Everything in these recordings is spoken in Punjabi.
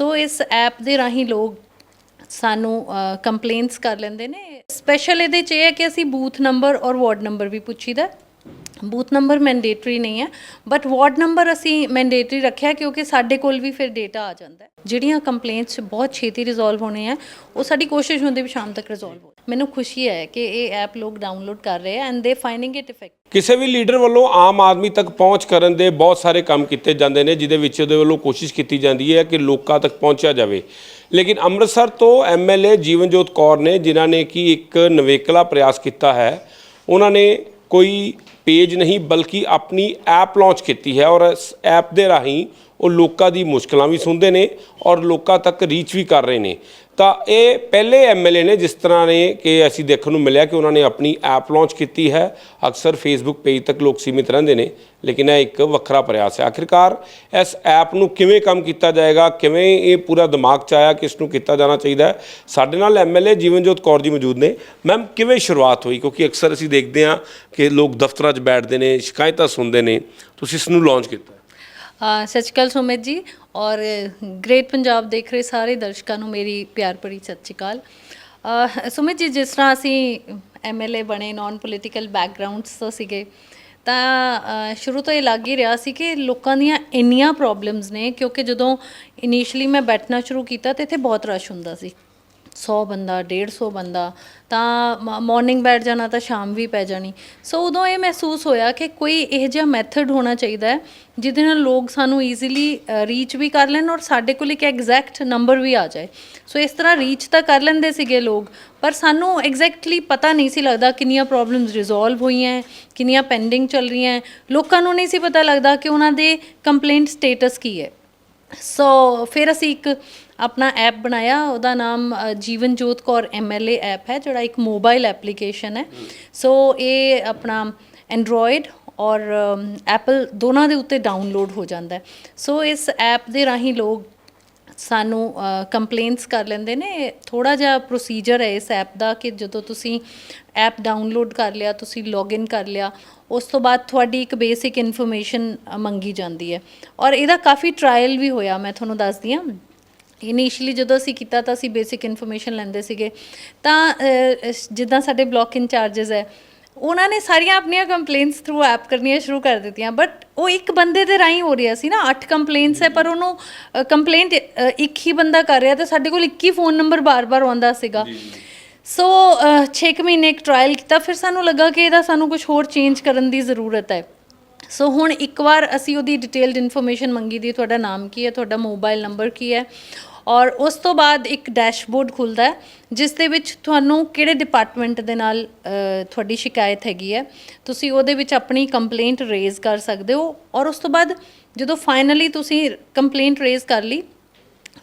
ਸੋ ਇਸ ਐਪ ਦੇ ਰਾਹੀਂ ਲੋਕ ਸਾਨੂੰ ਕੰਪਲੇਂਟਸ ਕਰ ਲੈਂਦੇ ਨੇ। ਸਪੈਸ਼ਲ ਇਹਦੇ ਚ ਇਹ ਹੈ ਕਿ ਅਸੀਂ ਬੂਥ ਨੰਬਰ ਔਰ ਵਾਰਡ ਨੰਬਰ ਵੀ ਪੁੱਛੀਦਾ। ਬੂਥ ਨੰਬਰ ਮੈਂਡੇਟਰੀ ਨਹੀਂ ਹੈ ਬਟ ਵਾਰਡ ਨੰਬਰ ਅਸੀਂ ਮੈਂਡੇਟਰੀ ਰੱਖਿਆ ਕਿਉਂਕਿ ਸਾਡੇ ਕੋਲ ਵੀ ਫਿਰ ਡੇਟਾ ਆ ਜਾਂਦਾ ਹੈ। ਜਿਹੜੀਆਂ ਕੰਪਲੇਂਟਸ ਬਹੁਤ ਛੇਤੀ ਰਿਜ਼ੋਲਵ ਹੋਣੇ ਆ ਉਹ ਸਾਡੀ ਕੋਸ਼ਿਸ਼ ਹੁੰਦੀ ਵੀ ਸ਼ਾਮ ਤੱਕ ਰਿਜ਼ੋਲਵ ਹੋ ਮੈਨੂੰ ਖੁਸ਼ੀ ਹੈ ਕਿ ਇਹ ਐਪ ਲੋਕ ਡਾਊਨਲੋਡ ਕਰ ਰਹੇ ਆ ਐਂਡ ਦੇ ਫਾਈਂਡਿੰਗ ਇਟ ਇਫੈਕਟ ਕਿਸੇ ਵੀ ਲੀਡਰ ਵੱਲੋਂ ਆਮ ਆਦਮੀ ਤੱਕ ਪਹੁੰਚ ਕਰਨ ਦੇ ਬਹੁਤ ਸਾਰੇ ਕੰਮ ਕੀਤੇ ਜਾਂਦੇ ਨੇ, ਜਿਹਦੇ ਵਿੱਚ ਉਹਦੇ ਵੱਲੋਂ ਕੋਸ਼ਿਸ਼ ਕੀਤੀ ਜਾਂਦੀ ਹੈ ਕਿ ਲੋਕਾਂ ਤੱਕ ਪਹੁੰਚਿਆ ਜਾਵੇ। ਲੇਕਿਨ ਅੰਮ੍ਰਿਤਸਰ ਤੋਂ ਐਮਐਲਏ ਜੀਵਨਜੋਤ ਕੌਰ ਨੇ, ਜਿਨ੍ਹਾਂ ਨੇ ਕਿ ਇੱਕ ਨਵੇਕਲਾ ਪ੍ਰਯਾਸ ਕੀਤਾ ਹੈ, ਉਹਨਾਂ ਨੇ ਕੋਈ ਪੇਜ ਨਹੀਂ, ਬਲਕਿ ਆਪਣੀ ਐਪ ਲਾਂਚ ਕੀਤੀ ਹੈ ਔਰ ਇਸ ਐਪ ਦੇ ਰਾਹੀਂ ਉਹ ਲੋਕਾਂ ਦੀ ਮੁਸ਼ਕਲਾਂ ਵੀ ਸੁਣਦੇ ਨੇ ਔਰ ਲੋਕਾਂ ਤੱਕ ਰੀਚ ਵੀ ਕਰ ਰਹੇ ਨੇ। ਤਾਂ ਇਹ ਪਹਿਲੇ ਐਮਐਲਏ ਨੇ ਜਿਸ ਤਰ੍ਹਾਂ ਨੇ ਕਿ ਅਸੀਂ ਦੇਖਣ ਨੂੰ ਮਿਲਿਆ ਕਿ ਉਹਨਾਂ ਨੇ ਆਪਣੀ ਐਪ ਲਾਂਚ ਕੀਤੀ ਹੈ। ਅਕਸਰ ਫੇਸਬੁੱਕ ਪੇਜ ਤੱਕ ਲੋਕ ਸੀਮਿਤ ਰਹਿੰਦੇ ਨੇ ਲੇਕਿਨ ਇਹ ਇੱਕ ਵੱਖਰਾ ਪ੍ਰਯਾਸ ਹੈ। ਆਖਿਰਕਾਰ ਇਸ ਐਪ ਨੂੰ ਕਿਵੇਂ ਕੰਮ ਕੀਤਾ ਜਾਏਗਾ ਕਿਵੇਂ ਇਹ ਪੂਰਾ ਦਿਮਾਗ 'ਚ ਆਇਆ ਕਿ ਇਸ ਨੂੰ ਕੀਤਾ ਜਾਣਾ ਚਾਹੀਦਾ ਸਾਡੇ ਨਾਲ ਐਮਐਲਏ ਜੀਵਨਜੋਤ ਕੌਰ ਜੀ ਮੌਜੂਦ ਨੇ। ਮੈਮ ਕਿਵੇਂ ਸ਼ੁਰੂਆਤ ਹੋਈ? ਕਿਉਂਕਿ ਅਕਸਰ ਅਸੀਂ ਦੇਖਦੇ ਹਾਂ ਕਿ ਲੋਕ ਦਫ਼ਤਰਾਂ 'ਚ ਬੈਠਦੇ ਨੇ ਸ਼ਿਕਾਇਤਾਂ ਸੁਣਦੇ ਨੇ ਤੁਸੀਂ ਇਸ ਨੂੰ ਲਾਂਚ ਕੀਤਾ ਅ, ਸਤਿ ਸ਼੍ਰੀ ਅਕਾਲ ਸੁਮਿਤ ਜੀ। ਔਰ ਗ੍ਰੇਟ ਪੰਜਾਬ ਦੇਖ ਰਹੇ ਸਾਰੇ ਦਰਸ਼ਕਾਂ ਨੂੰ ਮੇਰੀ ਪਿਆਰ ਭਰੀ ਸਤਿ ਸ਼੍ਰੀ ਅਕਾਲ। ਸੁਮਿਤ ਜੀ, ਜਿਸ ਤਰ੍ਹਾਂ ਅਸੀਂ ਐਮਐਲਏ ਬਣੇ ਨਾਨ ਪੋਲੀਟੀਕਲ ਬੈਕਗ੍ਰਾਉਂਡਸ ਤੋਂ ਸੀਗੇ, ਤਾਂ ਸ਼ੁਰੂ ਤੋਂ ਇਹ ਲੱਗ ਹੀ ਰਿਹਾ ਸੀ ਕਿ ਲੋਕਾਂ ਦੀਆਂ ਇੰਨੀਆਂ ਪ੍ਰੋਬਲਮਸ ਨੇ, ਕਿਉਂਕਿ ਜਦੋਂ ਇਨੀਸ਼ੀਅਲੀ ਮੈਂ ਬੈਠਣਾ ਸ਼ੁਰੂ ਕੀਤਾ ਤੇ ਇੱਥੇ ਬਹੁਤ ਰਸ਼ ਹੁੰਦਾ ਸੀ। 100 ਬੰਦਾ 150 ਬੰਦਾ, ਤਾਂ ਮਾਰਨਿੰਗ ਬੈਠ ਜਾਣਾ ਤਾਂ ਸ਼ਾਮ ਵੀ ਪੈ ਜਾਣੀ। ਸੋ ਉਦੋਂ ਇਹ ਮਹਿਸੂਸ ਹੋਇਆ ਕਿ ਕੋਈ ਇਹ ਜਿਹਾ ਮੈਥਡ ਹੋਣਾ ਚਾਹੀਦਾ ਹੈ, ਜਿਹਦੇ ਨਾਲ ਲੋਕ ਸਾਨੂੰ ਈਜ਼ੀਲੀ ਰੀਚ ਵੀ ਕਰ ਲੈਣ ਔਰ ਸਾਡੇ ਕੋਲ ਇੱਕ ਐਗਜ਼ੈਕਟ ਨੰਬਰ ਵੀ ਆ ਜਾਏ। ਸੋ ਇਸ ਤਰ੍ਹਾਂ ਰੀਚ ਤਾਂ ਕਰ ਲੈਂਦੇ ਸੀਗੇ ਲੋਕ, ਪਰ ਸਾਨੂੰ ਐਗਜ਼ੈਕਟਲੀ ਪਤਾ ਨਹੀਂ ਸੀ ਲੱਗਦਾ ਕਿੰਨੀਆਂ ਪ੍ਰੋਬਲਮਸ ਰਿਜ਼ੋਲਵ ਹੋਈਆਂ ਕਿੰਨੀਆਂ ਪੈਂਡਿੰਗ ਚੱਲ ਰਹੀਆਂ ਲੋਕਾਂ ਨੂੰ ਨਹੀਂ ਸੀ ਪਤਾ ਲੱਗਦਾ ਕਿ ਉਹਨਾਂ ਦੇ ਕੰਪਲੇਂਟ ਸਟੇਟਸ ਕੀ ਹੈ। ਸੋ ਫਿਰ ਅਸੀਂ ਇੱਕ ਆਪਣਾ ਐਪ ਬਣਾਇਆ ਉਹਦਾ ਨਾਮ ਅ, ਜੀਵਨ ਜੋਤ ਕੌਰ ਐਮਐਲਏ ਐਪ ਹੈ ਜਿਹੜਾ ਇੱਕ ਮੋਬਾਈਲ ਐਪਲੀਕੇਸ਼ਨ ਹੈ। ਸੋ ਇਹ ਆਪਣਾ ਐਂਡਰੋਇਡ ਔਰ ਐਪਲ ਦੋਨਾਂ ਦੇ ਉੱਤੇ ਡਾਊਨਲੋਡ ਹੋ ਜਾਂਦਾ ਹੈ। ਸੋ ਇਸ ਐਪ ਦੇ ਰਾਹੀਂ ਲੋਕ ਸਾਨੂੰ ਕੰਪਲੇਂਟਸ ਕਰ ਲੈਂਦੇ ਨੇ। ਥੋੜਾ ਜਿਹਾ ਪ੍ਰੋਸੀਜਰ ਹੈ ਇਸ ਐਪ ਦਾ ਕਿ ਜਦੋਂ ਤੁਸੀਂ ਐਪ ਡਾਊਨਲੋਡ ਕਰ ਲਿਆ ਤੁਸੀਂ ਲੌਗਇਨ ਕਰ ਲਿਆ ਉਸ ਤੋਂ ਬਾਅਦ ਤੁਹਾਡੀ ਇੱਕ ਬੇਸਿਕ ਇਨਫੋਰਮੇਸ਼ਨ ਮੰਗੀ ਜਾਂਦੀ ਹੈ। ਔਰ ਇਹਦਾ ਕਾਫੀ ਟ੍ਰਾਇਲ ਵੀ ਹੋਇਆ ਮੈਂ ਤੁਹਾਨੂੰ ਦੱਸਦੀ ਹਾਂ। ਇਨੀਸ਼ੀਅਲੀ ਜਦੋਂ ਅਸੀਂ ਕੀਤਾ ਤਾਂ ਅਸੀਂ ਬੇਸਿਕ ਇਨਫੋਰਮੇਸ਼ਨ ਲੈਂਦੇ ਸੀਗੇ। ਤਾਂ ਅਹ, ਜਿੱਦਾਂ ਸਾਡੇ ਬਲਾਕ ਇੰਚਾਰजेस ਹੈ ਉਹਨਾਂ ਨੇ ਸਾਰੀਆਂ ਆਪਣੀਆਂ ਕੰਪਲੇਂਟਸ ਥਰੂ ਐਪ ਕਰਨੀਆਂ ਸ਼ੁਰੂ ਕਰ ਦਿੱਤੀਆਂ। ਬਟ ਉਹ ਇੱਕ ਬੰਦੇ ਦੇ ਰਾਹੀਂ ਹੋ ਰਿਹਾ ਸੀ ਨਾ 8 ਕੰਪਲੇਂਟਸ ਹੈ ਪਰ ਉਹਨੂੰ ਕੰਪਲੇਂਟ ਇੱਕ ਹੀ ਬੰਦਾ ਕਰ ਰਿਹਾ ਤੇ ਸਾਡੇ ਕੋਲ 21 ਫੋਨ ਨੰਬਰ ਬਾਰ-ਬਾਰ ਆਉਂਦਾ ਸੀਗਾ। ਸੋ 6 ਮਹੀਨੇ ਇੱਕ ਟ੍ਰਾਇਲ ਕੀਤਾ ਫਿਰ ਸਾਨੂੰ ਲੱਗਾ ਕਿ ਇਹਦਾ ਸਾਨੂੰ ਕੁਝ ਹੋਰ ਚੇਂਜ ਕਰਨ ਦੀ ਜ਼ਰੂਰਤ ਹੈ। ਸੋ ਹੁਣ ਇੱਕ ਵਾਰ ਅਸੀਂ ਉਹਦੀ ਡਿਟੇਲਡ ਇਨਫੋਰਮੇਸ਼ਨ ਮੰਗੀ ਦੀ ਤੁਹਾਡਾ ਨਾਮ ਕੀ ਹੈ ਤੁਹਾਡਾ ਮੋਬਾਈਲ ਨੰਬਰ ਕੀ ਹੈ ਔਰ ਉਸ ਤੋਂ ਬਾਅਦ ਇੱਕ ਡੈਸ਼ਬੋਰਡ ਖੁੱਲਦਾ ਹੈ, ਜਿਸ ਦੇ ਵਿੱਚ ਤੁਹਾਨੂੰ ਕਿਹੜੇ ਡਿਪਾਰਟਮੈਂਟ ਦੇ ਨਾਲ ਤੁਹਾਡੀ ਸ਼ਿਕਾਇਤ ਹੈਗੀ ਹੈ, ਤੁਸੀਂ ਉਹਦੇ ਵਿੱਚ ਆਪਣੀ ਕੰਪਲੇਂਟ ਰੇਜ਼ ਕਰ ਸਕਦੇ ਹੋ ਔਰ ਉਸ ਤੋਂ ਬਾਅਦ ਜਦੋਂ ਫਾਈਨਲੀ ਤੁਸੀਂ ਕੰਪਲੇਂਟ ਰੇਜ਼ ਕਰ ਲਈ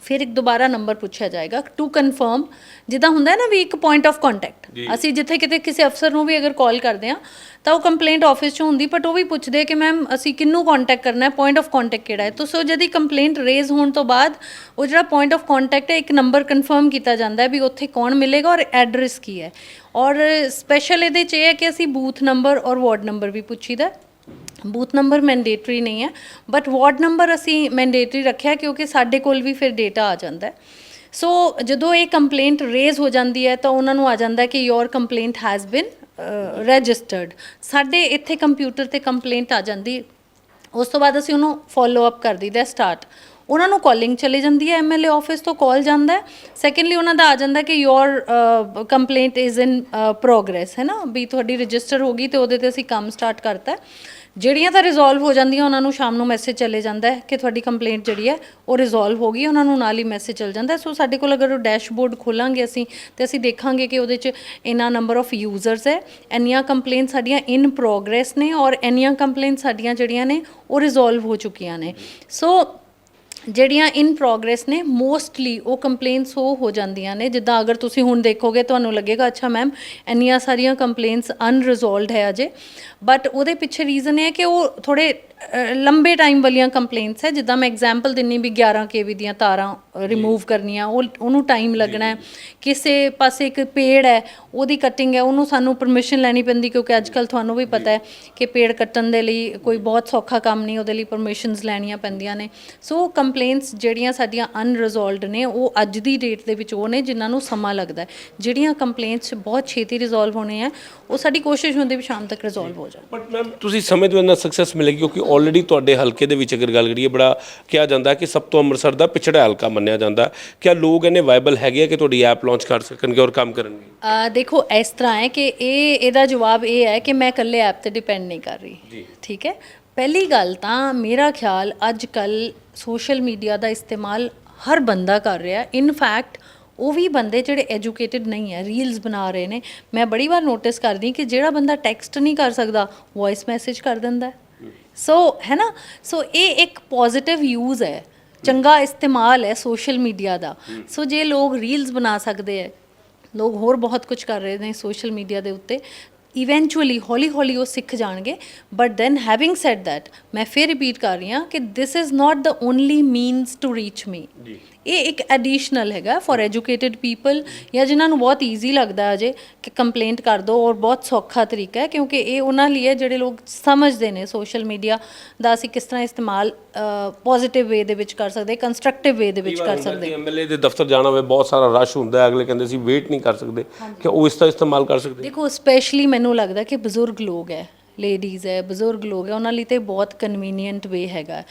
ਫਿਰ ਇੱਕ ਦੁਬਾਰਾ ਨੰਬਰ ਪੁੱਛਿਆ ਜਾਏਗਾ ਟੂ ਕਨਫਰਮ ਜਿੱਦਾਂ ਹੁੰਦਾ ਹੈ ਨਾ ਵੀ ਇੱਕ ਪੁਆਇੰਟ ਆਫ ਕੰਟੈਕਟ ਅਸੀਂ ਜਿੱਥੇ ਕਿਤੇ ਕਿਸੇ ਅਫਸਰ ਨੂੰ ਵੀ ਅਗਰ ਕਾਲ ਕਰਦੇ ਆ ਤਾਂ ਉਹ ਕੰਪਲੇਂਟ ਆਫਿਸ 'ਚ ਹੁੰਦੀ ਬਟ ਉਹ ਵੀ ਪੁੱਛਦੇ ਕਿ ਮੈਮ ਅਸੀਂ ਕਿੰਨੂੰ ਕੰਟੈਕਟ ਕਰਨਾ ਹੈ ਪੁਆਇੰਟ ਆਫ ਕੰਟੈਕਟ ਕਿਹੜਾ ਹੈ? ਤਾਂ ਸੋ ਜਦ ਕੰਪਲੇਂਟ ਰੇਜ਼ ਹੋਣ ਤੋਂ ਬਾਅਦ ਉਹ ਜਿਹੜਾ ਪੁਆਇੰਟ ਆਫ ਕੰਟੈਕਟ ਹੈ ਇੱਕ ਨੰਬਰ ਕਨਫਰਮ ਕੀਤਾ ਜਾਂਦਾ ਹੈ ਵੀ ਉੱਥੇ ਕੌਣ ਮਿਲੇਗਾ ਔਰ ਐਡਰੈਸ ਕੀ ਹੈ। ਔਰ ਸਪੈਸ਼ਲ ਇਹਦੇ 'ਚ ਇਹ ਹੈ ਕਿ ਅਸੀਂ ਬੂਥ ਨੰਬਰ ਔਰ ਵਾਰਡ ਨੰਬਰ ਵੀ ਪੁੱਛੀਦਾ ਬੂਥ ਨੰਬਰ ਮੈਂਡੇਟਰੀ ਨਹੀਂ ਹੈ ਬਟ ਵਾਰਡ ਨੰਬਰ ਅਸੀਂ ਮੈਂਡੇਟਰੀ ਰੱਖਿਆ ਕਿਉਂਕਿ ਸਾਡੇ ਕੋਲ ਵੀ ਫਿਰ ਡੇਟਾ ਆ ਜਾਂਦਾ ਹੈ। ਸੋ ਜਦੋਂ ਇਹ ਕੰਪਲੇਂਟ ਰੇਜ਼ ਹੋ ਜਾਂਦੀ ਹੈ, ਤਾਂ ਉਹਨਾਂ ਨੂੰ ਆ ਜਾਂਦਾ ਕਿ your complaint has been registered ਸਾਡੇ ਇੱਥੇ ਕੰਪਿਊਟਰ ਤੇ ਕੰਪਲੇਂਟ ਆ ਜਾਂਦੀ ਉਸ ਤੋਂ ਬਾਅਦ ਅਸੀਂ ਉਹਨੂੰ ਫੋਲੋ ਅਪ ਕਰ ਦਈਦਾ ਸਟਾਰਟ ਉਹਨਾਂ ਨੂੰ ਕਾਲਿੰਗ ਚਲੇ ਜਾਂਦੀ ਹੈ ਐਮਐਲਏ ਆਫਿਸ ਤੋਂ ਕਾਲ ਜਾਂਦਾ ਹੈ। ਸੈਕੰਡਲੀ ਉਹਨਾਂ ਦਾ ਆ ਜਾਂਦਾ ਕਿ your complaint is in progress ਹੈ ਨਾ? ਵੀ ਤੁਹਾਡੀ ਰਜਿਸਟਰ ਹੋ ਗਈ ਤੇ ਉਹਦੇ ਤੇ ਅਸੀਂ ਕੰਮ ਸਟਾਰਟ ਕਰਤਾ ਜਿਹੜੀਆਂ ਤਾਂ ਰਿਜ਼ੋਲਵ ਹੋ ਜਾਂਦੀਆਂ, ਉਹਨਾਂ ਨੂੰ ਸ਼ਾਮ ਨੂੰ ਮੈਸੇਜ ਚਲੇ ਜਾਂਦਾ ਹੈ ਕਿ ਤੁਹਾਡੀ ਕੰਪਲੇਂਟ ਜਿਹੜੀ ਹੈ, ਉਹ ਰਿਜ਼ੋਲਵ ਹੋ ਗਈ, ਉਹਨਾਂ ਨੂੰ ਨਾਲ ਹੀ ਮੈਸੇਜ ਚਲ ਜਾਂਦਾ ਸੋ ਸਾਡੇ ਕੋਲ ਅਗਰ ਉਹ ਡੈਸ਼ਬੋਰਡ ਖੋਲਾਂਗੇ ਅਸੀਂ, ਤੇ ਅਸੀਂ ਦੇਖਾਂਗੇ ਕਿ ਉਹਦੇ 'ਚ ਇੰਨਾ ਨੰਬਰ ਆਫ ਯੂਜ਼ਰਸ ਹੈ, ਇੰਨੀਆਂ ਕੰਪਲੇਂਟ ਸਾਡੀਆਂ ਇਨ ਪ੍ਰੋਗਰੈਸ ਨੇ ਔਰ ਇੰਨੀਆਂ ਕੰਪਲੇਂਟ ਸਾਡੀਆਂ ਜਿਹੜੀਆਂ ਨੇ, ਉਹ ਰਿਜ਼ੋਲਵ ਹੋ ਚੁੱਕੀਆਂ ਨੇ। ਸੋ ਜਿਹੜੀਆਂ ਇਨ ਪ੍ਰੋਗਰੈਸ ਨੇ ਮੋਸਟਲੀ ਉਹ ਕੰਪਲੇਂਟਸ ਉਹ ਹੋ ਜਾਂਦੀਆਂ ਨੇ। ਜਿੱਦਾਂ ਅਗਰ ਤੁਸੀਂ ਹੁਣ ਦੇਖੋਗੇ, ਤੁਹਾਨੂੰ ਲੱਗੇਗਾ, ਅੱਛਾ ਮੈਮ ਇੰਨੀਆਂ ਸਾਰੀਆਂ ਕੰਪਲੇਂਟਸ ਅਨਰਿਜ਼ੋਲਵਡ ਹੈ ਅਜੇ। ਬਟ ਉਹਦੇ ਪਿੱਛੇ ਰੀਜ਼ਨ ਹੈ ਕਿ ਉਹ ਥੋੜੇ ਲੰਬੇ ਟਾਈਮ ਵਾਲੀਆਂ ਕੰਪਲੇਂਟਸ ਹੈ। ਜਿੱਦਾਂ ਮੈਂ ਐਗਜ਼ਾਮਪਲ ਦਿੰਨੀ ਵੀ 11 ਕੇਵੀ ਦੀਆਂ ਤਾਰਾਂ ਰਿਮੂਵ ਕਰਨੀਆਂ ਉਹ, ਉਹਨੂੰ ਟਾਈਮ ਲੱਗਣਾ ਹੈ। ਕਿਸੇ ਪਾਸੇ ਇੱਕ ਪੇੜ ਹੈ, ਉਹਦੀ ਕਟਿੰਗ ਹੈ, ਉਹਨੂੰ ਸਾਨੂੰ ਪਰਮਿਸ਼ਨ ਲੈਣੀ ਪੈਂਦੀ ਕਿਉਂਕਿ ਅੱਜ ਕੱਲ ਤੁਹਾਨੂੰ ਵੀ ਪਤਾ ਹੈ ਕਿ ਪੇੜ ਕੱਟਣ ਦੇ ਲਈ ਕੋਈ ਬਹੁਤ ਸੌਖਾ ਕੰਮ ਨਹੀਂ, ਉਹਦੇ ਲਈ ਪਰਮਿਸ਼ਨਸ ਲੈਣੀਆਂ ਪੈਂਦੀਆਂ ਨੇ। ਸੋ ਕੰਪਲੇਂਟਸ ਜਿਹੜੀਆਂ ਸਾਡੀਆਂ ਅਨਰਿਜ਼ੋਲਵਡ ਨੇ, ਉਹ ਅੱਜ ਦੀ ਡੇਟ ਦੇ ਵਿੱਚ ਉਹ ਨੇ, ਜਿਨ੍ਹਾਂ ਨੂੰ ਸਮਾਂ ਲੱਗਦਾ ਹੈ। ਜਿਹੜੀਆਂ ਕੰਪਲੇਂਟਸ ਬਹੁਤ ਛੇਤੀ ਰਿਜ਼ੋਲਵ ਹੋਣੇ ਆ, ਉਹ ਸਾਡੀ ਕੋਸ਼ਿਸ਼ ਹੁੰਦੀ ਵੀ ਸ਼ਾਮ ਤੱਕ ਰਿਜ਼ੋਲਵ ਹੋ ਜਾਣ। ਬਟ ਮੈਮ ਤੁਸੀਂ ਸਮੇਂ ਤੋਂ ਇੰਨਾ ਸਕਸੈਸ ਮਿਲੇਗੀ ਕਿਉਂਕਿ ਆਲਰੇਡੀ ਤੁਹਾਡੇ ਹਲਕੇ ਦੇ ਵਿੱਚ ਅਗਰ ਗੱਲ ਕਰੀਏ, ਬੜਾ ਕਿਹਾ ਜਾਂਦਾ ਕਿ ਸਭ ਤੋਂ ਅੰਮ੍ਰਿਤਸਰ ਦਾ ਪਿਛੜਾ ਹਲਕਾ ਮੰਨਿਆ ਜਾਂਦਾ। ਹੈ। ਕਿਆ ਲੋਕ ਇਹਨੇ ਵਾਇਬਲ ਹੈਗੇ ਆ ਕਿ ਤੁਹਾਡੀ ਐਪ ਲਾਂਚ ਕਰ ਸਕਣਗੇ ਔਰ ਕੰਮ ਕਰਨਗੇ? ਆ ਦੇਖੋ ਇਸ ਤਰ੍ਹਾਂ ਹੈ ਕਿ ਇਹ ਇਹਦਾ ਜਵਾਬ ਇਹ ਹੈ ਕਿ ਮੈਂ ਇਕੱਲੇ ਐਪ ਤੇ ਡਿਪੈਂਡ ਨਹੀਂ ਕਰ ਰਹੀ। ਠੀਕ ਹੈ? ਪਹਿਲੀ ਗੱਲ ਤਾਂ ਮੇਰਾ ਖਿਆਲ ਅੱਜ ਕੱਲ ਸੋਸ਼ਲ ਮੀਡੀਆ ਦਾ ਇਸਤੇਮਾਲ ਹਰ ਬੰਦਾ ਕਰ ਰਿਹਾ। ਇਨ ਫੈਕਟ ਉਹ ਵੀ ਬੰਦੇ ਜਿਹੜੇ ਐਜੂਕੇਟਿਡ ਨਹੀਂ ਹੈ ਰੀਲਸ ਬਣਾ ਰਹੇ ਨੇ। ਮੈਂ ਬੜੀ ਵਾਰ ਨੋਟਿਸ ਕਰਦੀ ਕਿ ਜਿਹੜਾ ਬੰਦਾ ਟੈਕਸਟ ਨਹੀਂ ਕਰ ਸਕਦਾ ਵੌਇਸ ਮੈਸੇਜ ਕਰ ਦਿੰਦਾ ਸੋ ਹੈ। ਨਾ? ਸੋ ਇਹ ਇੱਕ ਪੋਜ਼ਿਟਿਵ ਯੂਜ਼ ਹੈ। ਚੰਗਾ ਇਸਤੇਮਾਲ ਹੈ ਸੋਸ਼ਲ ਮੀਡੀਆ ਦਾ। ਸੋ ਜੇ ਲੋਕ ਰੀਲਸ ਬਣਾ ਸਕਦੇ ਹੈ, ਲੋਕ ਹੋਰ ਬਹੁਤ ਕੁਝ ਕਰ ਰਹੇ ਨੇ ਸੋਸ਼ਲ ਮੀਡੀਆ ਦੇ ਉੱਤੇ ਇਵੈਂਚੁਅਲੀ ਹੌਲੀ ਹੌਲੀ ਉਹ ਸਿੱਖ ਜਾਣਗੇ। But then having said that ਮੈਂ ਫਿਰ ਰਿਪੀਟ ਕਰ ਰਹੀ ਹਾਂ ਕਿ this is not the only means to reach me ਇਹ ਇੱਕ ਐਡੀਸ਼ਨਲ ਹੈਗਾ ਫॉर ਐਜੂਕੇਟਿਡ ਪੀਪਲ ਜਾਂ ਜਿਨ੍ਹਾਂ ਨੂੰ ਬਹੁਤ ਈਜ਼ੀ ਲੱਗਦਾ ਹੈ ਅਜੇ ਕਿ ਕੰਪਲੇਂਟ ਕਰ ਦਿਓ ਔਰ ਬਹੁਤ ਸੌਖਾ ਤਰੀਕਾ ਹੈ ਕਿਉਂਕਿ ਇਹ ਉਹਨਾਂ ਲਈ ਹੈ ਜਿਹੜੇ ਲੋਕ ਸਮਝਦੇ ਨੇ ਸੋਸ਼ਲ ਮੀਡੀਆ ਦਾ ਅਸੀਂ ਕਿਸ ਤਰ੍ਹਾਂ ਇਸਤੇਮਾਲ ਪੋਜ਼ਿਟਿਵ ਵੇ ਦੇ ਵਿੱਚ ਕਰ ਸਕਦੇ ਕੰਸਟਰਕਟਿਵ ਵੇ ਦੇ ਵਿੱਚ ਕਰ ਸਕਦੇ। ਐਮਐਲਏ ਦੇ ਦਫ਼ਤਰ ਜਾਣਾ ਹੋਵੇ ਬਹੁਤ ਸਾਰਾ ਰਸ਼ ਹੁੰਦਾ ਹੈ ਅਗਲੇ ਕਹਿੰਦੇ ਸੀ ਵੇਟ ਨਹੀਂ ਕਰ ਸਕਦੇ ਕਿ ਉਹ ਇਸ ਦਾ ਇਸਤੇਮਾਲ ਕਰ ਸਕਦੇ। ਦੇਖੋ ਸਪੈਸ਼ਲੀ ਮੈਨੂੰ ਲੱਗਦਾ ਕਿ ਬਜ਼ੁਰਗ ਲੋਕ ਹੈ ਲੇਡੀਜ਼ ਹੈ ਬਜ਼ੁਰਗ ਲੋਕ ਹੈ ਉਹਨਾਂ ਲਈ ਤੇ ਬਹੁਤ ਕਨਵੀਨੀਅੰਟ ਵੇ ਹੈਗਾ।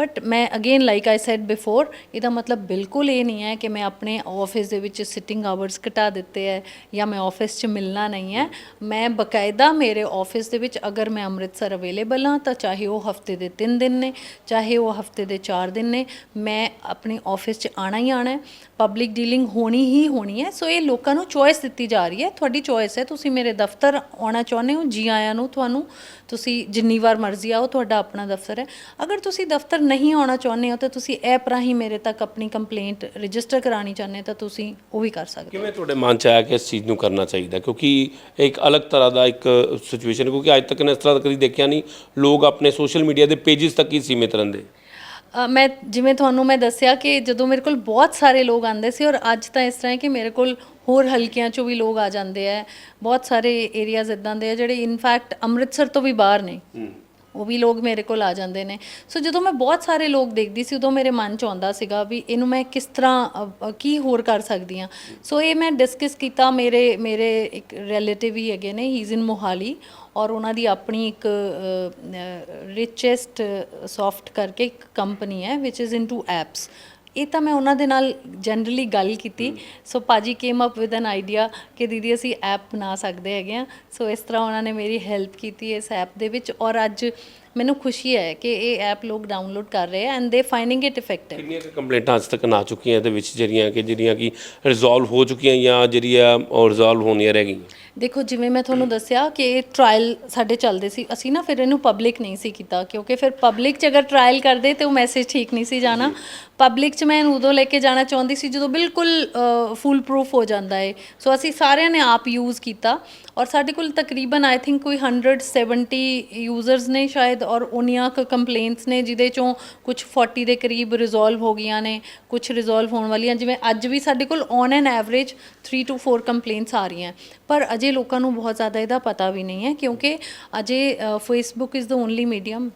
ਬਟ ਮੈਂ again like I said before ਇਹਦਾ ਮਤਲਬ ਬਿਲਕੁਲ ਇਹ ਨਹੀਂ ਹੈ ਕਿ ਮੈਂ ਆਪਣੇ ਆਫਿਸ ਦੇ ਵਿੱਚ ਸਿਟਿੰਗ ਆਵਰਸ ਘਟਾ ਦਿੱਤੇ ਹੈ ਜਾਂ ਮੈਂ ਆਫਿਸ 'ਚ ਮਿਲਣਾ ਨਹੀਂ ਹੈ ਮੈਂ ਬਕਾਇਦਾ ਮੇਰੇ ਆਫਿਸ ਦੇ ਵਿੱਚ ਅਗਰ ਮੈਂ ਅੰਮ੍ਰਿਤਸਰ ਅਵੇਲੇਬਲ ਹਾਂ ਤਾਂ ਚਾਹੇ ਉਹ ਹਫ਼ਤੇ ਦੇ 3 ਦਿਨ ਨੇ ਚਾਹੇ ਉਹ ਹਫ਼ਤੇ ਦੇ 4 ਦਿਨ ਨੇ ਮੈਂ ਆਪਣੇ ਆਫਿਸ 'ਚ ਆਣਾ ਹੀ ਆਣਾ ਹੈ ਪਬਲਿਕ ਡੀਲਿੰਗ ਹੋਣੀ ਹੀ ਹੋਣੀ ਹੈ ਸੋ ਇਹ ਲੋਕਾਂ ਨੂੰ ਚੋਇਸ ਦਿੱਤੀ ਜਾ ਰਹੀ ਹੈ ਤੁਹਾਡੀ ਚੋਇਸ ਹੈ ਤੁਸੀਂ ਮੇਰੇ ਦਫ਼ਤਰ ਆਉਣਾ ਚਾਹੁੰਦੇ ਹੋ ਜੀ ਆਇਆਂ ਨੂੰ ਤੁਹਾਨੂੰ ਤੁਸੀਂ ਜਿੰਨੀ ਵਾਰ ਮਰਜ਼ੀ ਆਓ ਤੁਹਾਡਾ ਆਪਣਾ ਦਫ਼ਤਰ ਹੈ ਅਗਰ ਤੁਸੀਂ ਦਫ਼ਤਰ ਨਹੀਂ ਆਉਣਾ ਚਾਹੁੰਦੇ ਹੋ ਤਾਂ ਤੁਸੀਂ ਐਪ ਰਾਹੀਂ ਮੇਰੇ ਤੱਕ ਆਪਣੀ ਕੰਪਲੇਂਟ ਰਜਿਸਟਰ ਕਰਾਣੀ ਚਾਹੁੰਦੇ ਤਾਂ ਤੁਸੀਂ ਉਹ ਵੀ ਕਰ ਸਕਦੇ ਹੋ। ਕਿਵੇਂ ਤੁਹਾਡੇ ਮਨ ਚ ਆਇਆ ਕਿ ਇਸ ਚੀਜ਼ ਨੂੰ ਕਰਨਾ ਚਾਹੀਦਾ? ਕਿਉਂਕਿ ਇਹ ਇੱਕ ਅਲੱਗ ਤਰ੍ਹਾਂ ਦਾ ਇੱਕ ਸਿਚੁਏਸ਼ਨ ਕਿਉਂਕਿ ਅੱਜ ਤੱਕ ਨੇ ਇਸ ਤਰ੍ਹਾਂ ਦਾ ਕਦੀ ਦੇਖਿਆ ਨਹੀਂ ਲੋਕ ਆਪਣੇ ਸੋਸ਼ਲ ਮੀਡੀਆ ਦੇ ਪੇजेस ਤੱਕ ਹੀ ਸੀਮਿਤ ਰਹਿੰਦੇ। ਅ, ਮੈਂ ਜਿਵੇਂ ਤੁਹਾਨੂੰ ਮੈਂ ਦੱਸਿਆ ਕਿ ਜਦੋਂ ਮੇਰੇ ਕੋਲ ਬਹੁਤ ਸਾਰੇ ਲੋਕ ਆਉਂਦੇ ਸੀ ਔਰ ਅੱਜ ਤਾਂ ਇਸ ਤਰ੍ਹਾਂ ਹੈ ਕਿ ਮੇਰੇ ਕੋਲ ਹੋਰ ਹਲਕਿਆਂ ਚੋਂ ਵੀ ਲੋਕ ਆ ਜਾਂਦੇ ਆ ਬਹੁਤ ਸਾਰੇ ਏਰੀਆਜ਼ ਇਦਾਂ ਦੇ ਆ ਜਿਹੜੇ ਇਨਫੈਕਟ ਅੰਮ੍ਰਿਤਸਰ ਤੋਂ ਵੀ ਬਾਹਰ ਨੇ। ਉਹ ਵੀ ਲੋਕ ਮੇਰੇ ਕੋਲ ਆ ਜਾਂਦੇ ਨੇ। ਸੋ ਜਦੋਂ ਮੈਂ ਬਹੁਤ ਸਾਰੇ ਲੋਕ ਦੇਖਦੀ ਸੀ ਉਦੋਂ ਮੇਰੇ ਮਨ ਚ ਆਉਂਦਾ ਸੀਗਾ ਵੀ ਇਹਨੂੰ ਮੈਂ ਕਿਸ ਤਰ੍ਹਾਂ ਅ, ਅ, ਕੀ ਹੋਰ ਕਰ ਸਕਦੀ ਹਾਂ। ਸੋ ਇਹ ਮੈਂ ਡਿਸਕਸ ਕੀਤਾ ਮੇਰੇ ਮੇਰੇ ਇੱਕ ਰਿਲੇਟਿਵ ਹੀ ਹੈਗੇ ਨੇ ਹੀ ਇਜ਼ ਇਨ ਮੋਹਾਲੀ ਔਰ ਉਹਨਾਂ ਦੀ ਆਪਣੀ ਇੱਕ ਰਿਚੈਸਟ ਸੌਫਟ ਕਰਕੇ ਇੱਕ ਕੰਪਨੀ ਹੈ ਵਿਚ ਇਜ਼ ਇਨਟੂ ਐਪਸ ਇਹ ਤਾਂ ਮੈਂ ਉਹਨਾਂ ਦੇ ਨਾਲ ਜਨਰਲੀ ਗੱਲ ਕੀਤੀ। ਸੋ ਪਾਜੀ came up with an idea ਕਿ ਦੀਦੀ ਅਸੀਂ ਐਪ ਬਣਾ ਸਕਦੇ ਹੈਗੇ ਆ। ਸੋ ਇਸ ਤਰ੍ਹਾਂ ਉਹਨਾਂ ਨੇ ਮੇਰੀ ਹੈਲਪ ਕੀਤੀ ਇਸ ਐਪ ਦੇ ਵਿੱਚ ਔਰ ਅੱਜ ਮੈਨੂੰ ਖੁਸ਼ੀ ਹੈ ਕਿ ਇਹ ਐਪ ਲੋਕ ਡਾਊਨਲੋਡ ਕਰ ਰਹੇ ਆ ਐਂਡ ਦੇ ਫਾਈਂਡਿੰਗ ਇਟ ਇਫੈਕਟਿਵ ਕਿੰਨੀਆਂ ਕੁ ਕੰਪਲੇਂਟਾਂ ਅੱਜ ਤੱਕ ਨਾ ਚੁੱਕੀਆਂ ਇਹਦੇ ਵਿੱਚ ਜਿਹੜੀਆਂ ਕਿ ਜਿਹੜੀਆਂ ਕਿ ਰਿਜ਼ੋਲਵ ਹੋ ਚੁੱਕੀਆਂ ਜਾਂ ਜਿਹੜੀਆਂ ਰਿਜ਼ੋਲਵ ਹੋਣੀਆਂ ਰਹਿ ਗਈਆਂ? ਦੇਖੋ ਜਿਵੇਂ ਮੈਂ ਤੁਹਾਨੂੰ ਦੱਸਿਆ ਕਿ ਇਹ ਟ੍ਰਾਇਲ ਸਾਡੇ ਚੱਲਦੇ ਸੀ ਅਸੀਂ ਨਾ ਫਿਰ ਇਹਨੂੰ ਪਬਲਿਕ ਨਹੀਂ ਸੀ ਕੀਤਾ ਕਿਉਂਕਿ ਫਿਰ ਪਬਲਿਕ 'ਚ ਅਗਰ ਟ੍ਰਾਇਲ ਕਰਦੇ ਤੇ ਉਹ ਮੈਸੇਜ ਠੀਕ ਨਹੀਂ ਸੀ ਜਾਣਾ। ਪਬਲਿਕ 'ਚ ਮੈਂ ਇਹਨੂੰ ਉਦੋਂ ਲੈ ਕੇ ਜਾਣਾ ਚਾਹੁੰਦੀ ਸੀ ਜਦੋਂ ਬਿਲਕੁਲ ਫੁੱਲ ਪ੍ਰੂਫ ਹੋ ਜਾਂਦਾ ਹੈ ਸੋ ਅਸੀਂ ਸਾਰਿਆਂ ਨੇ ਆਪ ਯੂਜ਼ ਕੀਤਾ ਔਰ ਸਾਡੇ ਕੋਲ ਤਕਰੀਬਨ ਆਈ ਥਿੰਕ ਕੋਈ 170 ਯੂਜ਼ਰਸ ਨੇ ਸ਼ਾਇਦ। ਔਰ ਉਨੀਆਂ ਕੁ ਕੰਪਲੇਂਟਸ ਨੇ ਜਿਹਦੇ ਚੋਂ ਕੁਝ 40 ਦੇ ਕਰੀਬ ਰਿਜ਼ੋਲਵ ਹੋ ਗਈਆਂ ਨੇ ਕੁਝ ਰਿਜ਼ੋਲਵ ਹੋਣ ਵਾਲੀਆਂ, ਜਿਵੇਂ ਅੱਜ ਵੀ ਸਾਡੇ ਕੋਲ on an average 3 to 4 complaints ਆ ਰਹੀਆਂ। ਪਰ ਅਜੇ ਲੋਕਾਂ ਨੂੰ ਬਹੁਤ ਜ਼ਿਆਦਾ ਇਹਦਾ ਪਤਾ ਵੀ ਨਹੀਂ ਹੈ, ਕਿਉਂਕਿ ਅਜੇ Facebook is the only medium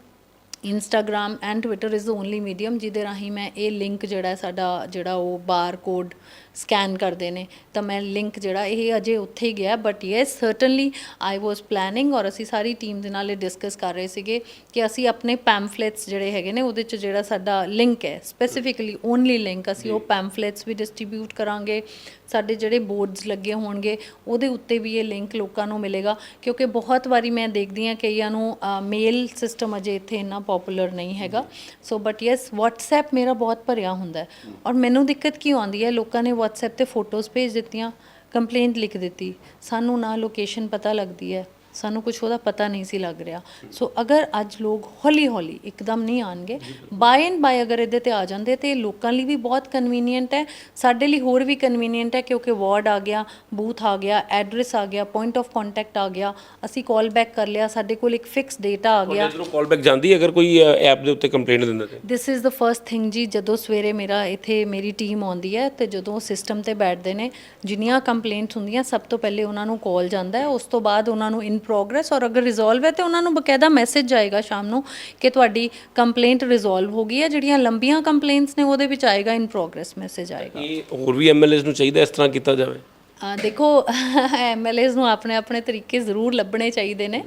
Instagram and Twitter is the only medium ਜਿਹਦੇ ਰਾਹੀਂ ਮੈਂ ਇਹ ਲਿੰਕ ਜਿਹੜਾ ਸਾਡਾ ਜਿਹੜਾ ਉਹ ਬਾਰ ਕੋਡ ਸਕੈਨ ਕਰਦੇ ਨੇ। ਤਾਂ ਮੈਂ ਲਿੰਕ ਜਿਹੜਾ ਇਹ ਅਜੇ ਉੱਥੇ ਹੀ ਗਿਆ but yes certainly I was planning ਔਰ ਅਸੀਂ ਸਾਰੀ ਟੀਮ ਦੇ ਨਾਲ ਇਹ ਡਿਸਕਸ ਕਰ ਰਹੇ ਸੀਗੇ ਕਿ ਅਸੀਂ ਆਪਣੇ ਪੈਂਫਲੇਟਸ ਜਿਹੜੇ ਹੈਗੇ ਨੇ ਉਹਦੇ ਚ ਜਿਹੜਾ ਸਾਡਾ ਲਿੰਕ ਹੈ ਸਪੈਸੀਫਿਕਲੀ ਓਨਲੀ ਲਿੰਕ ਅਸੀਂ ਉਹ ਪੈਂਫਲੇਟਸ ਵੀ ਡਿਸਟ੍ਰੀਬਿਊਟ ਕਰਾਂਗੇ ਸਾਡੇ ਜਿਹੜੇ ਬੋਰਡਸ ਲੱਗੇ ਹੋਣਗੇ ਉਹਦੇ ਉੱਤੇ ਵੀ ਇਹ ਲਿੰਕ ਲੋਕਾਂ ਨੂੰ ਮਿਲੇਗਾ। ਕਿਉਂਕਿ ਬਹੁਤ ਵਾਰੀ ਮੈਂ ਦੇਖਦੀ ਹਾਂ ਕਈਆਂ ਨੂੰ ਮੇਲ ਸਿਸਟਮ ਅਜੇ ਇੱਥੇ ਇੰਨਾ ਪਪੂਲਰ ਨਹੀਂ ਹੈਗਾ। ਸੋ ਬਟ ਯੈਸ WhatsApp ਮੇਰਾ ਬਹੁਤ ਭਰਿਆ ਹੁੰਦਾ ਹੈ। ਔਰ ਮੈਨੂੰ ਦਿੱਕਤ ਕੀ ਆਉਂਦੀ ਹੈ? ਲੋਕਾਂ ਨੇ WhatsApp ਤੇ ਫੋਟੋਜ਼ ਭੇਜ ਦਿੱਤੀਆਂ ਕੰਪਲੇਂਟ ਲਿਖ ਦਿੱਤੀ। ਸਾਨੂੰ ਨਾ ਲੋਕੇਸ਼ਨ ਪਤਾ ਲੱਗਦੀ ਹੈ। ਸਾਨੂੰ ਕੁਝ ਉਹਦਾ ਪਤਾ ਨਹੀਂ ਸੀ ਲੱਗ ਰਿਹਾ। ਸੋ ਅਗਰ ਅੱਜ ਲੋਕ ਹੌਲੀ ਹੌਲੀ ਇੱਕਦਮ ਨਹੀਂ ਆਣਗੇ ਬਾਏ ਐਂਡ ਬਾਏ ਅਗਰ ਇਹਦੇ ਤੇ ਆ ਜਾਂਦੇ ਤੇ ਲੋਕਾਂ ਲਈ ਵੀ ਬਹੁਤ ਕਨਵੀਨੀਅੰਟ ਹੈ। ਸਾਡੇ ਲਈ ਹੋਰ ਵੀ ਕਨਵੀਨੀਅੰਟ ਹੈ ਕਿਉਂਕਿ ਵਾਰਡ ਆ ਗਿਆ ਬੂਥ ਆ ਗਿਆ ਐਡਰੈਸ ਆ ਗਿਆ ਪੁਆਇੰਟ ਆਫ ਕੰਟੈਕਟ ਆ ਗਿਆ ਅਸੀਂ ਕਾਲ ਬੈਕ ਕਰ ਲਿਆ ਸਾਡੇ ਕੋਲ ਇੱਕ ਫਿਕਸ ਡੇਟਾ ਆ ਗਿਆ। ਜਦੋਂ ਕਾਲ ਬੈਕ ਜਾਂਦੀ ਹੈ ਅਗਰ ਕੋਈ ਐਪ ਦੇ ਉੱਤੇ ਕੰਪਲੇਂਟ ਦਿੰਦਾ ਤੇ? This is the first thing ਜੀ ਜਦੋਂ ਸਵੇਰੇ ਮੇਰਾ ਇੱਥੇ ਮੇਰੀ ਟੀਮ ਆਉਂਦੀ ਹੈ ਤੇ ਜਦੋਂ ਸਿਸਟਮ ਤੇ ਬੈਠਦੇ ਨੇ ਜਿੰਨੀਆਂ ਕੰਪਲੇਂਟਸ ਹੁੰਦੀਆਂ ਸਭ ਤੋਂ ਪਹਿਲੇ ਉਹਨਾਂ ਨੂੰ ਕਾਲ ਜਾਂਦਾ ਹੈ ਉਸ ਤੋਂ ਬਾਅਦ ਉਹਨਾਂ ਨੂੰ ਇਨ ਪ੍ਰੋਗਰੈਸ ਔਰ ਅਗਰ ਰਿਜ਼ੋਲਵ ਹੈ ਤੇ ਉਹਨਾਂ ਨੂੰ ਬਕਾਇਦਾ ਮੈਸੇਜ ਜਾਏਗਾ ਸ਼ਾਮ ਨੂੰ ਕਿ ਤੁਹਾਡੀ ਕੰਪਲੇਂਟ ਰਿਜ਼ੋਲਵ ਹੋ ਗਈ ਹੈ ਜਿਹੜੀਆਂ ਲੰਬੀਆਂ ਕੰਪਲੇਂਟਸ ਨੇ ਉਹਦੇ ਵਿੱਚ ਆਏਗਾ ਇਨ ਪ੍ਰੋਗਰੈਸ ਮੈਸੇਜ ਆਏਗਾ। ਇਹ ਹੋਰ ਵੀ ਐਮਐਲਏਸ ਨੂੰ ਚਾਹੀਦਾ ਇਸ ਤਰ੍ਹਾਂ ਕੀਤਾ ਜਾਵੇ? ਆ ਦੇਖੋ ਐਮਐਲਏਸ ਨੂੰ ਆਪਣੇ ਆਪਣੇ ਤਰੀਕੇ ਜ਼ਰੂਰ ਲੱਭਣੇ ਚਾਹੀਦੇ ਨੇ।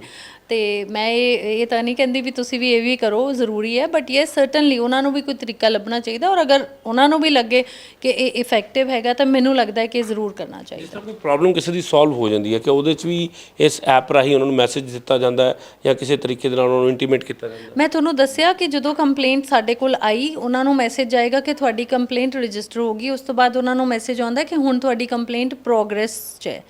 ਤੇ ਮੈਂ ਇਹ ਇਹ ਤਾਂ ਨਹੀਂ ਕਹਿੰਦੀ ਵੀ ਤੁਸੀਂ ਵੀ ਇਹ ਵੀ ਕਰੋ ਜ਼ਰੂਰੀ ਹੈ ਬਟ ਯੈਸ ਸਰਟਨਲੀ ਉਹਨਾਂ ਨੂੰ ਵੀ ਕੋਈ ਤਰੀਕਾ ਲੱਭਣਾ ਚਾਹੀਦਾ ਔਰ ਅਗਰ ਉਹਨਾਂ ਨੂੰ ਵੀ ਲੱਗੇ ਕਿ ਇਹ ਇਫੈਕਟਿਵ ਹੈਗਾ ਤਾਂ ਮੈਨੂੰ ਲੱਗਦਾ ਹੈ ਕਿ ਇਹ ਜ਼ਰੂਰ ਕਰਨਾ ਚਾਹੀਦਾ। ਕੋਈ ਪ੍ਰੋਬਲਮ ਕਿਸੇ ਦੀ ਸੋਲਵ ਹੋ ਜਾਂਦੀ ਹੈ ਕਿ ਉਹਦੇ 'ਚ ਵੀ ਇਸ ਐਪ ਰਾਹੀਂ ਉਹਨਾਂ ਨੂੰ ਮੈਸੇਜ ਦਿੱਤਾ ਜਾਂਦਾ ਹੈ ਜਾਂ ਕਿਸੇ ਤਰੀਕੇ ਦੇ ਨਾਲ ਉਹਨਾਂ ਨੂੰ ਇੰਟੀਮੇਟ ਕੀਤਾ ਜਾਂਦਾ ਮੈਂ ਤੁਹਾਨੂੰ ਦੱਸਿਆ ਕਿ ਜਦੋਂ ਕੰਪਲੇਂਟ ਸਾਡੇ ਕੋਲ ਆਈ ਉਹਨਾਂ ਨੂੰ ਮੈਸੇਜ ਜਾਏਗਾ ਕਿ ਤੁਹਾਡੀ ਕੰਪਲੇਂਟ ਰਜਿਸਟਰ ਹੋ ਗਈ ਉਸ ਤੋਂ ਬਾਅਦ ਉਹਨਾਂ ਨੂੰ ਮੈਸੇਜ ਆਉਂਦਾ ਕਿ ਹੁਣ ਤੁਹਾਡੀ ਕੰਪਲੇਂਟ ਪ੍ਰੋਗਰੈਸ 'ਚ ਹੈ।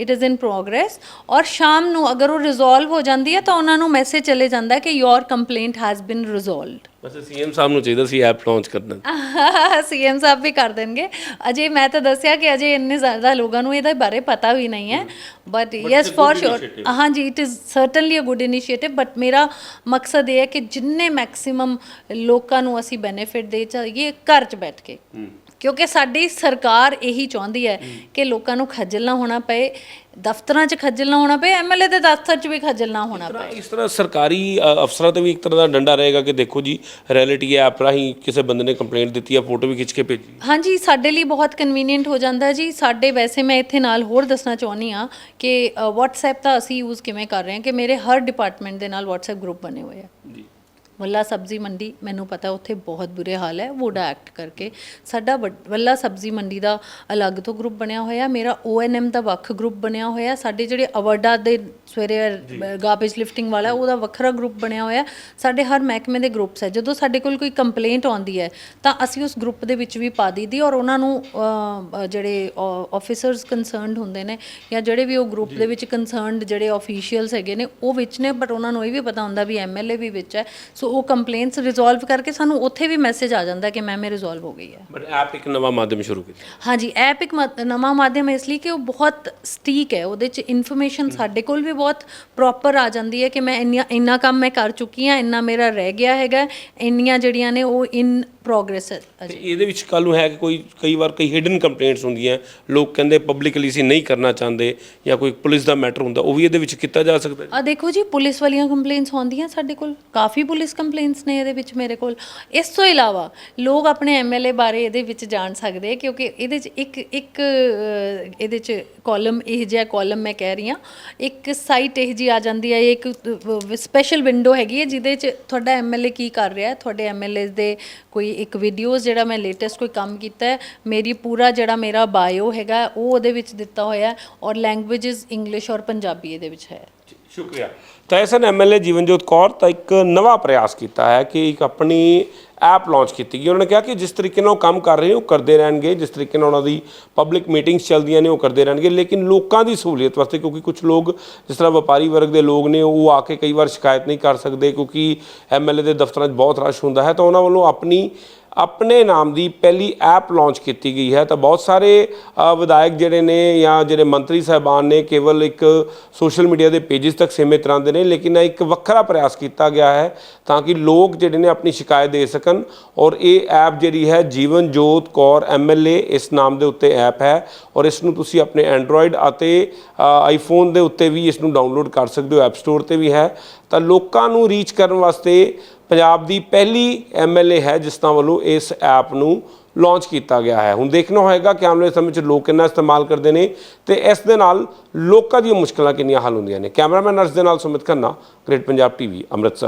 ਇਟ ਇਜ਼ ਇਨ ਪ੍ਰੋਗਰੈਸ ਔਰ ਸ਼ਾਮ ਨੂੰ ਅਗਰ ਉਹ ਰਿਜ਼ੋਲਵ ਹੋ ਜਾਂਦੀ ਹੈ ਤਾਂ ਉਹਨਾਂ ਨੂੰ ਮੈਸੇਜ ਚਲੇ ਜਾਂਦਾ ਕਿ your complaint has been resolved bus CM ਸਾਹਿਬ ਨੂੰ ਚਾਹੀਦਾ ਸੀ ਐਪ ਲਾਂਚ ਕਰਨਾ ਸੀਐਮ ਸਾਹਿਬ ਵੀ ਕਰ ਦੇਣਗੇ। ਅਜੇ ਮੈਂ ਤਾਂ ਦੱਸਿਆ ਕਿ ਅਜੇ ਇੰਨੇ ਜ਼ਿਆਦਾ ਲੋਕਾਂ ਨੂੰ ਇਹਦੇ ਬਾਰੇ ਪਤਾ ਵੀ ਨਹੀਂ ਹੈ। ਬਟ ਯੈਸ ਫॉर ਸ਼ੋਰ ਹਾਂਜੀ it is certainly a good initiative but ਮੇਰਾ ਮਕਸਦ ਇਹ ਹੈ ਕਿ ਜਿੰਨੇ ਮੈਕਸਿਮਮ ਲੋਕਾਂ ਨੂੰ ਅਸੀਂ ਬੈਨੀਫਿਟ ਦੇ ਚਾਹੀਏ ਘਰ 'ਚ ਬੈਠ ਕੇ। ਕਿਉਂਕਿ ਸਾਡੀ ਸਰਕਾਰ ਇਹੀ ਚਾਹੁੰਦੀ ਹੈ ਕਿ ਲੋਕਾਂ ਨੂੰ ਖੱਜਲ ਨਾ ਹੋਣਾ ਪਏ ਦਫ਼ਤਰਾਂ 'ਚ ਖੱਜਲ ਨਾ ਹੋਣਾ ਪਏ ਐਮਐਲਏ ਦੇ ਦਫ਼ਤਰ 'ਚ ਵੀ ਖੱਜਲ ਨਾ ਹੋਣਾ ਪਏ। ਇਸ ਤਰ੍ਹਾਂ ਸਰਕਾਰੀ ਅ, ਅਫਸਰਾਂ ਤੇ ਵੀ ਇੱਕ ਤਰ੍ਹਾਂ ਦਾ ਡੰਡਾ ਰਹੇਗਾ ਕਿ ਦੇਖੋ ਜੀ ਰਿਐਲਿਟੀ ਐਪ ਰਾਹੀਂ ਕਿਸੇ ਬੰਦੇ ਨੇ ਕੰਪਲੇਂਟ ਦਿੱਤੀ ਆ ਫੋਟੋ ਵੀ ਖਿੱਚ ਕੇ ਭੇਜੀ। ਹਾਂਜੀ ਸਾਡੇ ਲਈ ਬਹੁਤ ਕਨਵੀਨੀਅੰਟ ਹੋ ਜਾਂਦਾ ਹੈ ਜੀ। ਸਾਡੇ ਵੈਸੇ ਮੈਂ ਇੱਥੇ ਨਾਲ ਹੋਰ ਦੱਸਣਾ ਚਾਹੁੰਦੀ ਆ ਕਿ WhatsApp ਤਾਂ ਅਸੀਂ ਯੂਜ਼ ਕਿਵੇਂ ਕਰ ਰਹੇ ਹਾਂ ਕਿ ਮੇਰੇ ਹਰ ਡਿਪਾਰਟਮੈਂਟ ਦੇ ਨਾਲ WhatsApp ਗਰੁੱਪ ਬਣੇ ਹੋਏ ਆ। ਜੀ। ਵੱਲਾ ਸਬਜ਼ੀ ਮੰਡੀ ਮੈਨੂੰ ਪਤਾ ਉੱਥੇ ਬਹੁਤ ਬੁਰੇ ਹਾਲ ਹੈ ਵੋਡਾ ਐਕਟ ਕਰਕੇ। ਸਾਡਾ ਵੱਲਾ ਸਬਜ਼ੀ ਮੰਡੀ ਦਾ ਅਲੱਗ ਤੋਂ ਗਰੁੱਪ ਬਣਿਆ ਹੋਇਆ ਮੇਰਾ ONM ਦਾ ਵੱਖ ਗਰੁੱਪ ਬਣਿਆ ਹੋਇਆ ਸਾਡੇ ਜਿਹੜੇ ਅਵਾਰਡਾ ਦੇ ਸਵੇਰੇ ਗਾਰਬੇਜ ਲਿਫਟਿੰਗ ਵਾਲਾ ਉਹਦਾ ਵੱਖਰਾ ਗਰੁੱਪ ਬਣਿਆ ਹੋਇਆ। ਸਾਡੇ ਹਰ ਮਹਿਕਮੇ ਦੇ ਗਰੁੱਪਸ ਹੈ। ਜਦੋਂ ਸਾਡੇ ਕੋਲ ਕੋਈ ਕੰਪਲੇਂਟ ਆਉਂਦੀ ਹੈ ਤਾਂ ਅਸੀਂ ਉਸ ਗਰੁੱਪ ਦੇ ਵਿੱਚ ਵੀ ਪਾ ਦਈਦੀ ਔਰ ਉਹਨਾਂ ਨੂੰ ਜਿਹੜੇ ਆਫੀਸਰਸ ਕੰਸਰਨਡ ਹੁੰਦੇ ਨੇ ਜਾਂ ਜਿਹੜੇ ਵੀ ਉਹ ਗਰੁੱਪ ਦੇ ਵਿੱਚ ਕੰਸਰਨਡ ਜਿਹੜੇ ਆਫੀਸ਼ੀਅਲਸ ਹੈਗੇ ਨੇ ਉਹ ਵਿੱਚ ਨੇ ਬਟ ਉਹਨਾਂ ਨੂੰ ਇਹ ਵੀ ਪਤਾ ਹੁੰਦਾ ਵੀ ਐਮਐਲਏ ਵੀ ਵਿੱਚ ਹੈ। ਸੋ ਉਹ ਕੰਪਲੇਂਟਸ ਰਿਜ਼ੋਲਵ ਕਰਕੇ ਸਾਨੂੰ ਉੱਥੇ ਵੀ ਮੈਸੇਜ ਆ ਜਾਂਦਾ ਕਿ ਮੈਮ ਇਹ ਰਿਜ਼ੋਲਵ ਹੋ ਗਈ ਹੈ। ਬਟ ਐਪ ਇੱਕ ਨਵਾਂ ਮਾਧਿਅਮ ਸ਼ੁਰੂ ਕੀਤਾ। ਹਾਂਜੀ ਐਪ ਇੱਕ ਮਾ- ਨਵਾਂ ਮਾਧਿਅਮ ਹੈ ਇਸ ਲਈ ਕਿ ਉਹ ਬਹੁਤ ਸਟੀਕ ਹੈ। ਉਹਦੇ ਚ ਇਨਫੋਰਮੇਸ਼ਨ ਸਾਡੇ ਕੋਲ ਵੀ ਬਹੁਤ ਪ੍ਰੋਪਰ ਆ ਜਾਂਦੀ ਹੈ ਕਿ ਮੈਂ ਇੰਨੀਆਂ ਇੰਨਾ ਕੰਮ ਮੈਂ ਕਰ ਚੁੱਕੀ ਹਾਂ ਇੰਨਾ ਮੇਰਾ ਰਹਿ ਗਿਆ ਹੈਗਾ ਇੰਨੀਆਂ ਜਿਹੜੀਆਂ ਨੇ ਉਹ ਇਨ ਪ੍ਰੋਗਰੈਸ ਤੇ ਅਜੇ ਇਹਦੇ ਵਿੱਚ ਕੱਲ ਨੂੰ ਹੈ ਕਿ ਕੋਈ ਕਈ ਵਾਰ ਕਈ ਹਿਡਨ ਕੰਪਲੇਂਟਸ ਹੁੰਦੀਆਂ। ਲੋਕ ਕਹਿੰਦੇ ਪਬਲਿਕਲੀ ਅਸੀਂ ਨਹੀਂ ਕਰਨਾ ਚਾਹੁੰਦੇ ਜਾਂ ਕੋਈ ਪੁਲਿਸ ਦਾ ਮੈਟਰ ਹੁੰਦਾ ਉਹ ਵੀ ਇਹਦੇ ਵਿੱਚ ਕੀਤਾ ਜਾ ਸਕਦਾ ਹੈ। ਆ ਦੇਖੋ ਜੀ ਪੁਲਿਸ ਵਾਲੀਆਂ ਕੰਪਲੇਂਟਸ ਆਉਂਦੀਆਂ ਸਾਡੇ ਕੋਲ। ਕਾਫੀ ਪੁਲਿਸ ਕੰਪਲੇਂਟਸ ਨੇ ਇਹਦੇ ਵਿੱਚ ਮੇਰੇ ਕੋਲ। ਇਸ ਤੋਂ ਇਲਾਵਾ ਲੋਕ ਆਪਣੇ ਐਮਐਲਏ ਬਾਰੇ ਇਹਦੇ ਵਿੱਚ ਜਾਣ ਸਕਦੇ ਆ ਕਿਉਂਕਿ ਇਹਦੇ 'ਚ ਇੱਕ ਇੱਕ ਅਹ, ਇਹਦੇ 'ਚ ਕਾਲਮ ਇਹ ਜਿਹਾ ਕਾਲਮ ਮੈਂ ਕਹਿ ਰਹੀ ਹਾਂ। ਇੱਕ ਸਾਈਟ ਇਹ ਜੀ ਆ ਜਾਂਦੀ ਹੈ ਇੱਕ ਸਪੈਸ਼ਲ ਵਿੰਡੋ ਹੈਗੀ ਹੈ ਜਿਹਦੇ 'ਚ ਤੁਹਾਡਾ ਐਮਐਲਏ ਕੀ ਕਰ ਰਿਹਾ ਹੈ। ਤੁਹਾਡੇ ਐਮਐਲਏ ਦੇ ਕੋਈ ਇੱਕ ਵੀਡੀਓਜ਼ ਜਿਹੜਾ ਮੈਂ ਲੇਟੈਸਟ ਕੋਈ ਕੰਮ ਕੀਤਾ ਹੈ ਮੇਰੀ ਪੂਰਾ ਜਿਹੜਾ ਮੇਰਾ ਬਾਇਓ ਹੈਗਾ ਉਹ ਉਹਦੇ ਵਿੱਚ ਦਿੱਤਾ ਹੋਇਆ ਹੈ ਔਰ ਲੈਂਗੁਏਜਸ ਇੰਗਲਿਸ਼ ਔਰ ਪੰਜਾਬੀ ਇਹਦੇ ਵਿੱਚ ਹੈ। ਸ਼ੁਕਰੀਆ। ਤਾਂ ਇਸ ਨੇ ਐਮਐਲਏ ਜੀਵਨਜੋਤ ਕੌਰ ਤਾਂ ਇੱਕ ਨਵਾਂ ਪ੍ਰਯਾਸ ਕੀਤਾ ਹੈ ਕਿ ਇੱਕ ਆਪਣੀ ਐਪ ਲਾਂਚ ਕੀਤੀ ਗਈ। ਉਹਨਾਂ ਨੇ ਕਿਹਾ ਕਿ ਜਿਸ ਤਰੀਕੇ ਨਾਲ ਉਹ ਕੰਮ ਕਰ ਰਹੇ ਉਹ ਕਰਦੇ ਰਹਿਣਗੇ। ਜਿਸ ਤਰੀਕੇ ਨਾਲ ਉਹਨਾਂ ਦੀ ਪਬਲਿਕ ਮੀਟਿੰਗਸ ਚੱਲਦੀਆਂ ਨੇ, ਉਹ ਕਰਦੇ ਰਹਿਣਗੇ। ਲੇਕਿਨ ਲੋਕਾਂ ਦੀ ਸਹੂਲੀਅਤ ਵਾਸਤੇ ਕਿਉਂਕਿ ਕੁਝ ਲੋਕ ਜਿਸ ਤਰ੍ਹਾਂ ਵਪਾਰੀ ਵਰਗ ਦੇ ਲੋਕ ਨੇ, ਉਹ ਆ ਕੇ ਕਈ ਵਾਰ ਸ਼ਿਕਾਇਤ ਨਹੀਂ ਕਰ ਸਕਦੇ ਕਿਉਂਕਿ ਐਮਐਲਏ ਦੇ ਦਫ਼ਤਰਾਂ 'ਚ ਬਹੁਤ ਰਸ਼ ਹੁੰਦਾ ਹੈ। ਤਾਂ ਉਹਨਾਂ ਵੱਲੋਂ ਆਪਣੀ ਆਪਣੇ ਨਾਮ ਦੀ ਪਹਿਲੀ ਐਪ ਲਾਂਚ ਕੀਤੀ ਗਈ ਹੈ। ਤਾਂ ਬਹੁਤ ਸਾਰੇ ਵਿਧਾਇਕ ਜਿਹੜੇ ਨੇ ਜਾਂ ਜਿਹੜੇ ਮੰਤਰੀ ਸਾਹਿਬਾਨ ਨੇ, ਕੇਵਲ ਇੱਕ ਸੋਸ਼ਲ ਮੀਡੀਆ ਦੇ ਪੇजेस ਤੱਕ ਸੀਮਿਤ ਰਹਿੰਦੇ ਨੇ, ਲੇਕਿਨ ਇਹ ਇੱਕ ਵੱਖਰਾ ਪ੍ਰਯਾਸ ਕੀਤਾ ਗਿਆ ਹੈ ਤਾਂ ਕਿ ਲੋਕ ਜਿਹੜੇ ਨੇ ਆਪਣੀ ਸ਼ਿਕਾਇਤ ਦੇ ਸਕਣ। ਔਰ ਇਹ ਐਪ ਜਿਹੜੀ ਹੈ ਜੀਵਨ ਜੋਤ ਕੌਰ ਐਮਐਲਏ ਇਸ ਨਾਮ ਦੇ ਉੱਤੇ ਐਪ ਹੈ। ਔਰ ਇਸ ਨੂੰ ਤੁਸੀਂ ਆਪਣੇ ਐਂਡਰੋਇਡ ਅਤੇ ਆਈਫੋਨ ਦੇ ਉੱਤੇ ਵੀ ਇਸ ਨੂੰ ਡਾਊਨਲੋਡ ਕਰ ਸਕਦੇ ਹੋ ਐਪ ਸਟੋਰ ਤੇ ਵੀ ਹੈ। ਤਾਂ ਲੋਕਾਂ ਨੂੰ ਰੀਚ ਕਰਨ ਵਾਸਤੇ ਪੰਜਾਬ ਦੀ ਪਹਿਲੀ ਐਮਐਲਏ ਹੈ, ਜਿਸ ਦਾ ਵੱਲੋਂ ਇਸ ਐਪ ਨੂੰ ਲਾਂਚ ਕੀਤਾ ਗਿਆ ਹੈ। ਹੁਣ ਦੇਖਣਾ ਹੋਏਗਾ ਕਿ ਆਉਣ ਵਾਲੇ ਸਮੇਂ 'ਚ ਲੋਕ ਕਿੰਨਾ ਇਸਤੇਮਾਲ ਕਰਦੇ ਨੇ ਤੇ ਇਸ ਦੇ ਨਾਲ ਲੋਕਾਂ ਦੀਆਂ ਮੁਸ਼ਕਲਾਂ ਕਿੰਨੀਆਂ ਹੱਲ ਹੁੰਦੀਆਂ ਨੇ। ਕੈਮਰਾਮੈਨ ਅਰਸ਼ ਦੇ ਨਾਲ ਸੁਮਿਤ ਖੰਨਾ ਗ੍ਰੇਟ ਪੰਜਾਬ ਟੀਵੀ ਅੰਮ੍ਰਿਤਸਰ।